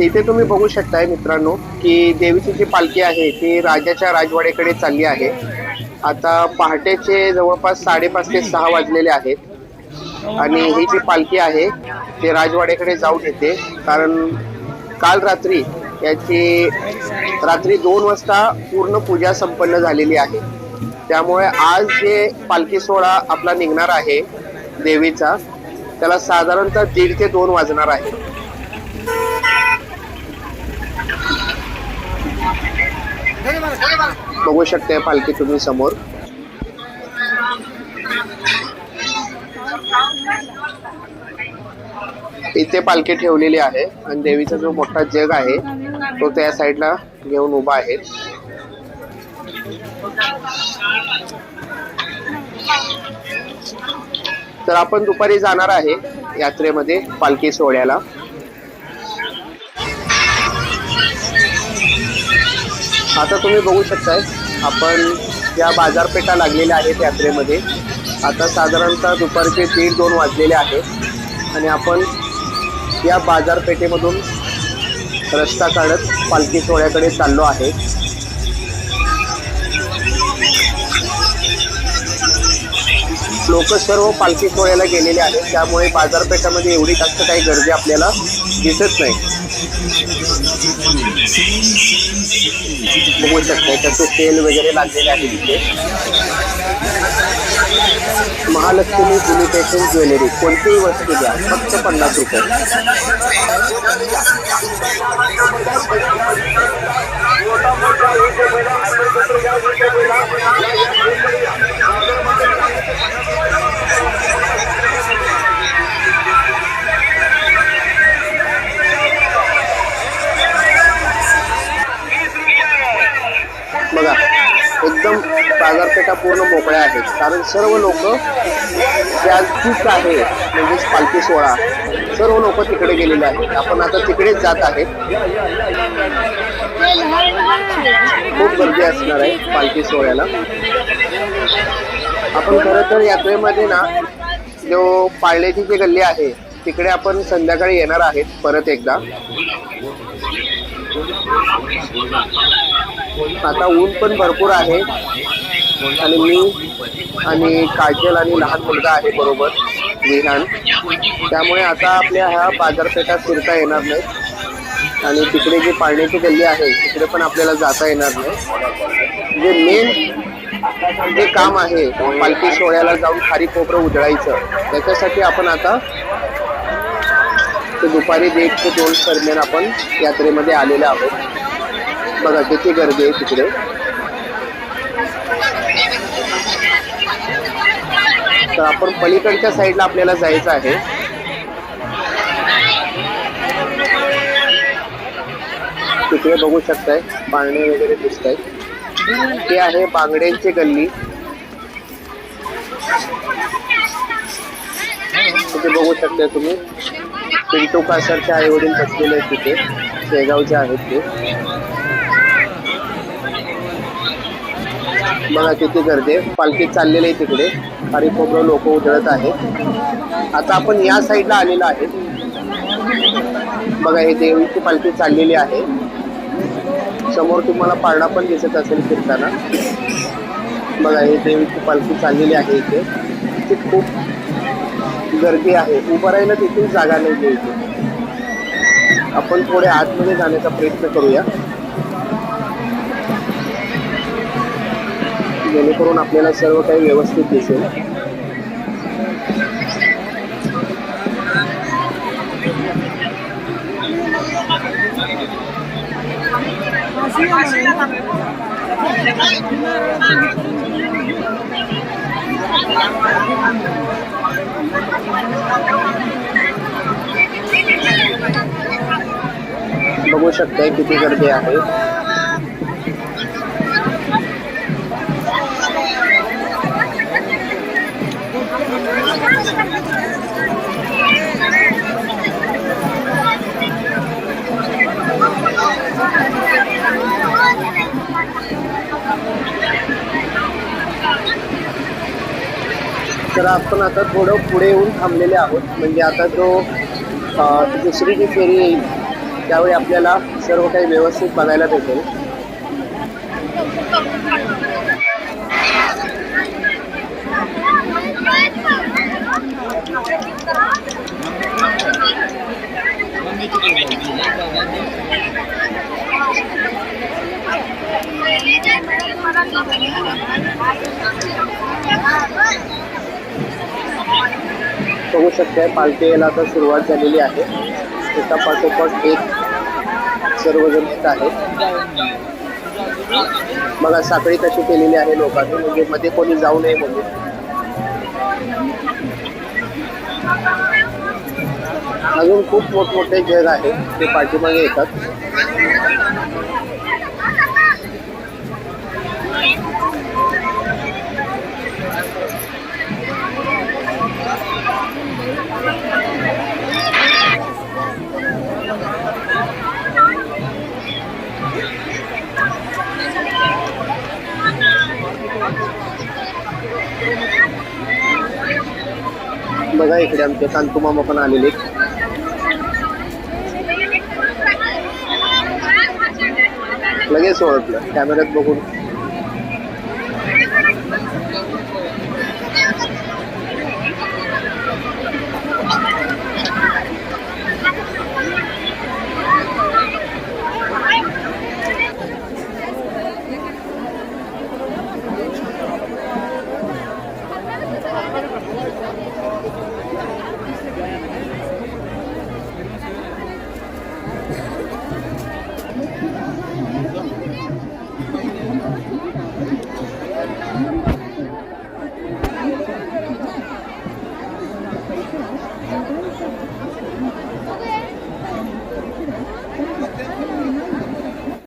इथे तुम्ही बघू शकताय मित्रांनो की देवीची जी पालखी आहे ती राजाच्या राजवाड्याकडे चालली आहे. आता पहाटेचे जवळपास साडेपाच ते सहा वाजलेले आहेत. आणि ही जी पालखी आहे ती राजवाड्याकडे जाऊन येते. कारण काल रात्री याची रात्री दोन वाजता पूर्ण पूजा संपन्न झालेली आहे. त्यामुळे आज जे पालखी सोहळा आपला निघणार आहे देवीचा त्याला साधारणतः दीड ते दोन वाजणार आहे. बघू शकते पालखी तुम्ही समोर. इथे पालखी ठेवलेली आहे आणि देवीचा जो मोठा जग आहे तो त्या साईडला घेऊन उभा आहे. तर आपण दुपारी जाणार आहे यात्रेमध्ये पालखी सोहळ्याला. आता तुम्ही बघू शकताय आपण या बाजारपेठा लागलेल्या आहेत यात्रेमध्ये. आता साधारणतः दुपारचे दीड दोन वाजलेले आहेत आणि आपण या बाजारपेठेमधून रस्ता काढत पालखी सोहळ्याकडे चाललो आहे. लोक सर्व पालखी सोहळ्याला गेलेले आहेत. त्यामुळे बाजारपेठामध्ये एवढी जास्त काही गर्दी आपल्याला दिसत नाही. बघू शकता त्याचे सेल वगैरे लागलेले आहे तिथे महालक्ष्मी इमिटेशन ज्वेलरी कोणतीही वस्तू द्या फक्त पन्नास रुपये. बाजारपेठा पूर्ण मोकळ्या आहेत. कारण सर्व लोक व्याजचीच आहे म्हणजेच पालखी सोहळा. सर्व लोक तिकडे गेलेले आहेत. आपण आता तिकडेच जात आहेत. खूप गर्दी असणार आहे पालखी सोहळ्याला. आपण खरं तर यात्रेमध्ये ना जो पाळण्याची जी गल्ली आहे तिकडे आपण संध्याकाळी येणार आहेत परत एकदा. आता ऊन पण भरपूर आहे. आणि मी आणि काजल आणि लहान मुलगा आहे बरोबर विहान. त्यामुळे आता आपल्या ह्या बाजारपेठात फिरता येणार नाही आणि तिकडे जी पाळण्याची गल्ली आहे तिकडे पण आपल्याला जाता येणार नाही. जे मेन जे काम आहे पालखी सोहळ्याला जाऊन खारी कोपरं उधळायचं त्याच्यासाठी आपण आता ते दुपारी दीड ते दोन दरम्यान आपण यात्रेमध्ये आलेले आहोत. बघा किती गर्दी आहे तिकडे. तर आपण पलीकडच्या साईडला आपल्याला जायचं आहे. तिकडे बघू शकताय पाळणे वगैरे दिसत आहेत ते आहे बांगड्यांची गल्ली. तिथे बघू शकताय तुम्ही. पिंटू कासरचे आईवडील बसलेले आहेत तिथे. शेगावचे आहेत ते. बघा किती गर्दी आहे. पालखी चाललेली आहे तिकडे. आणि खोबरं लोक उधळत आहेत. आता आपण या साईडला आलेलो आहे. बघा हे देवीची पालखी चाललेली आहे. समोर तुम्हाला पाळणा पण दिसत असेल फिरताना. बघा हे देवीची पालखी चाललेली आहे इथे. इथे खूप गर्दी आहे. उभं राहायला तिथून जागा नाही इथे. आपण थोडे आतमध्ये जाण्याचा प्रयत्न करूया. जेणेकरून आपल्याला सर्व काही व्यवस्थित दिसेल. बघू शकताय किती गर्दी आहे. तर आपण आता थोडं पुढे येऊन थांबलेले आहोत. म्हणजे आता जो दुसरी जी फेरी येईल त्यावेळी आपल्याला सर्व काही व्यवस्थित बघायला भेटेल. बघू शकताय पालखी यायला आता सुरुवात झालेली आहे. एका पाठोपाठ एक सर्वजण येत आहेत. बघा साखळी कशी केलेली आहे लोकांनी म्हणजे मध्ये कोणी जाऊ नये म्हणून. अजून खूप मोठमोठे जग आहेत ते पाठीमागे येतात. बघा इकडे आमचे कांतू मामा पण आलेले लगेच ओळखलं कॅमेऱ्यात बघून.